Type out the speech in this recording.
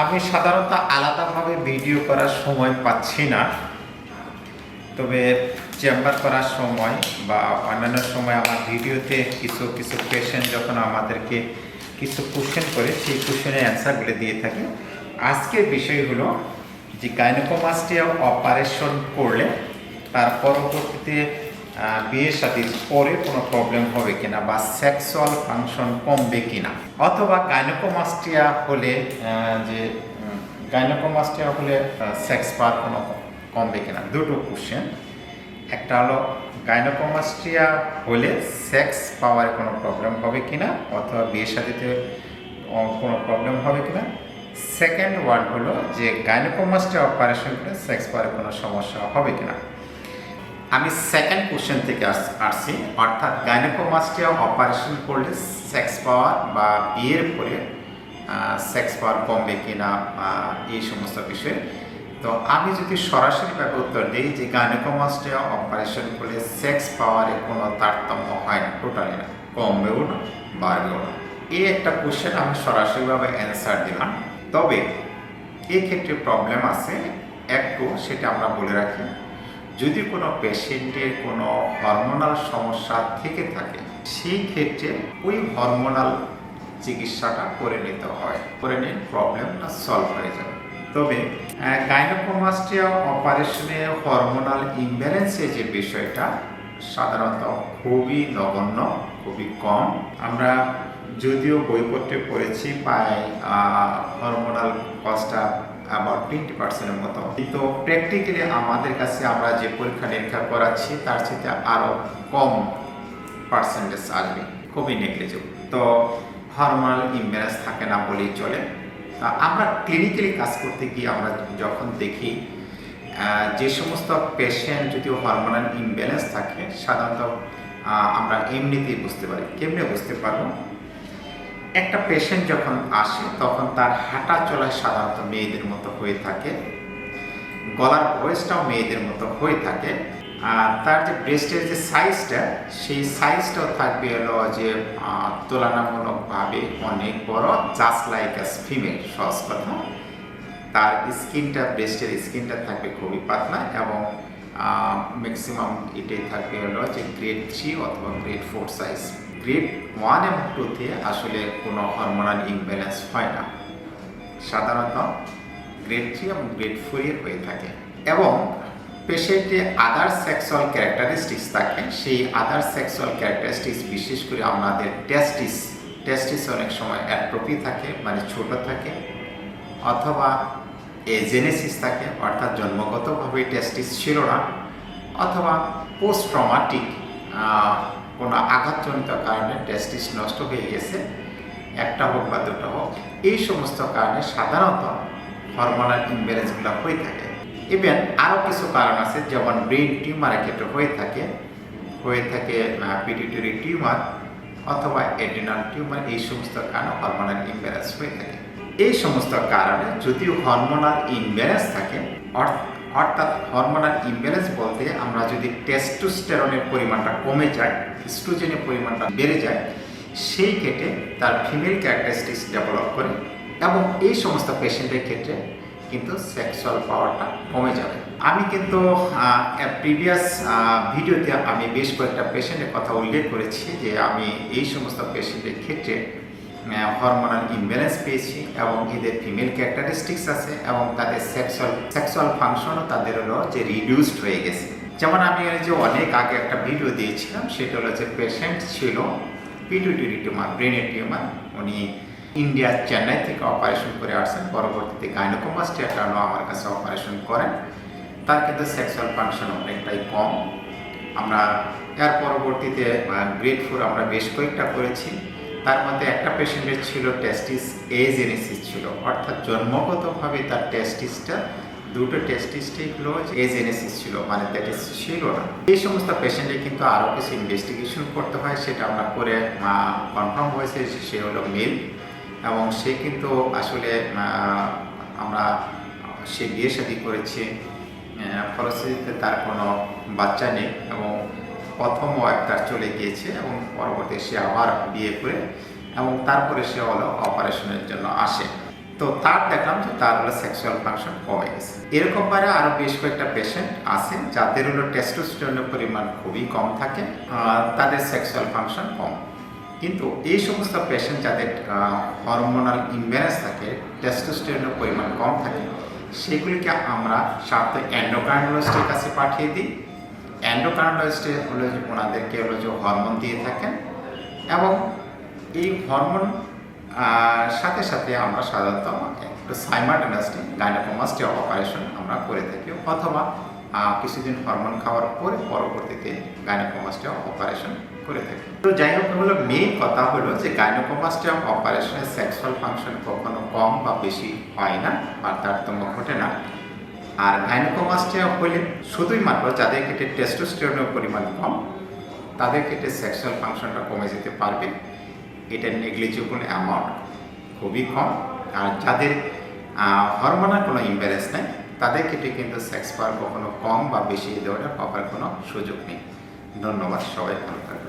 আমি সাধারণত আলাদাভাবে ভিডিও করার সময় পাচ্ছি না। তবে চেম্বার করার সময় বা অন্যান্য সময় আমার ভিডিওতে কিছু কিছু পেশেন্ট যখন আমাদেরকে কিছু কোশ্চেন করে, সেই কোশ্চেনের অ্যান্সারগুলো দিয়ে থাকি। আজকের বিষয় হলো যে গাইনোকোমাস্টিয়া অপারেশন করলে তার পরবর্তীতে আহ, বিয়ে সাথীর পরে কোনো প্রবলেম হবে কিনা বা সেক্সুয়াল ফাংশন কমবে কিনা? অথবা গাইনোকোমাস্টিয়া হলে যে গাইনোকোমাস্টিয়া হলে সেক্স পাওয়ার কোনো কমবে কিনা? দুটো কোশ্চেন একটা হলো গাইনোকোমাস্টিয়া হলে সেক্স পাওয়ার কোনো প্রবলেম হবে কিনা? অথবা বিয়ের সাথীতে কোনো প্রবলেম হবে কিনা? সেকেন্ড ওয়ার্ড হলো যে গাইনোকোমাস্টিয়া অপারেশন করে সেক্স পাওয়ার কোনো সমস্যা হবে কিনা? আমি সেকেন্ড কোশ্চেন থেকে আস- আসছি। অর্থাৎ গাইনোকোমাস্টিয়া অপারেশন করলে সেক্স পাওয়ার বা বিয়ের পরে সেক্স পাওয়ার কমবে কিনা এই সমস্ত বিষয়ে। তো আমি যদি সরাসরিভাবে উত্তর দিই যে গাইনোকোমাস্টিয়া অপারেশন করলে সেক্স পাওয়ারে কোনো তারতম্য হয় না টোটালি না। কমবেও না, বাড়বেও না। এই একটা কোশ্চেন আমি সরাসরিভাবে অ্যান্সার দিলাম। তবে এক্ষেত্রে প্রবলেম আছে। একটু সেটা আমরা বলে রাখি। যদি কোনো পেশেন্টের কোনো হরমোনাল সমস্যা থেকে থাকে, সেই ক্ষেত্রে ওই হরমোনাল চিকিৎসাটা করে নিতে হয়, করে নিয়ে প্রবলেমটা সলভ হয়ে যাবে তবে গাইনোকোমাস্টিয়া অপারেশনে হরমোনাল ইমব্যালেন্সের যে বিষয়টা, সাধারণত খুবই নগণ্য, খুবই কম। আমরা যদিও বইপত্রে পড়েছি প্রায় হরমোনাল কস্টটা অ্যাবাউট টোয়েন্টি পার্সেন্টের মতো। কিন্তু প্র্যাকটিক্যালি আমাদের কাছে আমরা যে পরীক্ষা নিরীক্ষা করাচ্ছি, তার সাথে আরও কম পার্সেন্টেজ আসবে। খুবই নেগলিজেবল তো হরমোনাল ইমব্যালেন্স থাকে না বলেই চলে। তা আমরা ক্লিনিক্যালি কাজ করতে গিয়ে আমরা যখন দেখি যে সমস্ত পেশেন্ট যদি হরমোনাল ইমব্যালেন্স থাকে, সাধারণত আমরা এমনিতেই বুঝতে পারি। কেমনে বুঝতে পারব? একটা পেশেন্ট যখন আসে, তখন তার হাঁটা চলা সাধারণত মেয়েদের মতো হয়ে থাকে, গলার ভয়েসটাও মেয়েদের মতো হয়ে থাকে, আর তার যে ব্রেস্টের যে সাইজটা সেই সাইজটাও থাকবে হলো যে তুলনামূলকভাবে অনেক বড় জাস্ট লাইক অ্যাস ফিমেল সহজ কথা। তার স্কিনটা ব্রেস্টের স্কিনটা থাকবে খুবই পাতলা এবং ম্যাক্সিমাম এটাই থাকবে হলো যে গ্রেড থ্রি অথবা grade four size grade one এবং টুতে আসলে কোনো হরমোনাল ইমব্যালেন্স হয় না। সাধারণত গ্রেড থ্রি এবং গ্রেড ফোরের হয়ে থাকে এবং পেশেন্টে আদার সেক্সুয়াল ক্যারেক্টারিস্টিক্স থাকে। সেই আদার সেক্সুয়াল ক্যারেক্টারিস্টিক্স বিশেষ করে আমাদের টেস্টিস টেস্টিস অনেক সময় অ্যাট্রোপি থাকে মানে ছোট থাকে অথবা জেনেসিস থাকে, অর্থাৎ জন্মগতভাবে টেস্টিস ছিল না, অথবা পোস্ট ট্রমাটিক কোনো আঘাতজনিত কারণে টেস্টিস নষ্ট হয়ে গেছে। একটা হোক বা দুটো হোক, এই সমস্ত কারণে সাধারণত হরমোনাল ইমব্যালেন্সগুলো হয়ে থাকে। ইভেন আরও কিছু কারণ আছে, যেমন ব্রেন টিউমারের ক্ষেত্রে হয়ে থাকে হয়ে থাকে পিটিটরি টিউমার অথবা এডিনাল টিউমার এই সমস্ত কারণে হরমোনাল ইমব্যালেন্স হয়ে থাকে। এই সমস্ত কারণে যদিও হরমোনাল ইমব্যালেন্স থাকে অর- অর্থাৎ হরমোনাল ইমব্যালেন্স বলতে আমরা যদি টেস্টোস্টেরনের পরিমাণটা কমে যায় স্ট্রোজেনের পরিমাণটা বেড়ে যায়, সেই ক্ষেত্রে তার ফিমেল ক্যারেক্টারিস্টিক্স ডেভেলপ করে এবং এই সমস্ত পেশেন্টের ক্ষেত্রে কিন্তু সেক্সুয়াল পাওয়ারটা কমে যাবে। আমি কিন্তু প্রিভিয়াস ভিডিওতে আমি বেশ কয়েকটা পেশেন্টের কথা উল্লেখ করেছি যে আমি এই সমস্ত পেশেন্টের ক্ষেত্রে হরমোনাল ইমব্যালেন্স পেয়েছি এবং এদের ফিমেল ক্যারেক্টারিস্টিক্স আছে এবং তাদের সেক্সুয়াল সেক্সুয়াল ফাংশনও তাদের হলো যে রিডিউসড হয়ে গেছে। যেমন আমি যে অনেক আগে একটা ভিডিও দিয়েছিলাম, সেটা হলো যে পেশেন্ট ছিল পিটুইটরি টিউমার ব্রেনের টিউমার উনি ইন্ডিয়া চেন্নাই থেকে অপারেশন করে আসছেন। পরবর্তীতে গাইনোকোমাস্টিয়ার কারণে আমার কাছে অপারেশন করেন। তার কিন্তু সেক্সুয়াল ফাংশন অনেকটাই কম। আমরা এর পরবর্তীতে গ্রেড ফোর আমরা বেশ কয়েকটা করেছি। তার মধ্যে একটা পেশেন্টের ছিল টেস্টিস এজেনেসিস ছিল। অর্থাৎ জন্মগতভাবে তার টেস্টিসটা, দুটো টেস্টিসটাই হলো এজেনেসিস ছিল মানে দ্যাট ইস ছিল না। এই সমস্ত পেশেন্টে কিন্তু আরও কিছু ইনভেস্টিগেশন করতে হয়, সেটা আমরা করে কনফার্ম হয়েছে সে হলো মেল এবং সে কিন্তু আসলে আমরা, সে বিয়ে শাদী করেছে ফলশ্রুতিতে তার কোনো বাচ্চা নেই এবং প্রথম ওয়াইফ তার চলে গিয়েছে এবং পরবর্তী সে আবার বিয়ে করে এবং তারপরে সে হলো অপারেশনের জন্য আসে। তো তার দেখলাম যে তার হলো সেক্সুয়াল ফাংশন কমে গেছে। এরকম পারে আরও বেশ কয়েকটা পেশেন্ট আছে যাদের হলো টেস্টোস্টেরনের পরিমাণ খুবই কম থাকে তাদের সেক্সুয়াল ফাংশন কম। কিন্তু এই সমস্ত পেশেন্ট যাদের হরমোনাল ইমব্যালেন্স থাকে টেস্টোস্টেরনের পরিমাণ কম থাকে, সেগুলিকে আমরা সাধারণত অ্যান্ডোকার্নোলজিস্টের কাছে পাঠিয়ে দিই। অ্যান্ডোকার্নোলজিস্টে হলো যে ওনাদেরকে হলো যে হরমোন দিয়ে থাকেন এবং এই হরমোন সাথে সাথে আমরা সাধারণত একটু সাইমার্টেনাসটি গাইনোকোমাস্টি অপারেশন আমরা করে থাকি অথবা কিছুদিন হরমোন খাওয়ার পরে পরবর্তীতে গাইনোকোমাস্টি অপারেশন করে থাকি। তো যাই হোক হলো মেইন কথা হলো যে গাইনোকোমাস্টি অপারেশনের সেক্সুয়াল ফাংশন কখনো কম বা বেশি হয় না বা তারতম্য ঘটে না। আর গাইনোকোমাস্টিয়া হলে শুধুই মাত্র যাদের ক্ষেত্রে টেস্টোস্টেরনের পরিমাণ কম তাদের ক্ষেত্রে সেক্সুয়াল ফাংশনটা কমে যেতে পারবে, এটা নেগলিজিবল অ্যামাউন্ট খুবই কম। আর যাদের হরমোনাল কোনো ইম্ব্যালেন্স নেই তাদের ক্ষেত্রে কিন্তু সেক্স পাওয়ার কখনো কম বা বেশি দেওয়াটা পাওয়ার কোনো সুযোগ নেই। ধন্যবাদ সবাই, ভালো থাকবেন।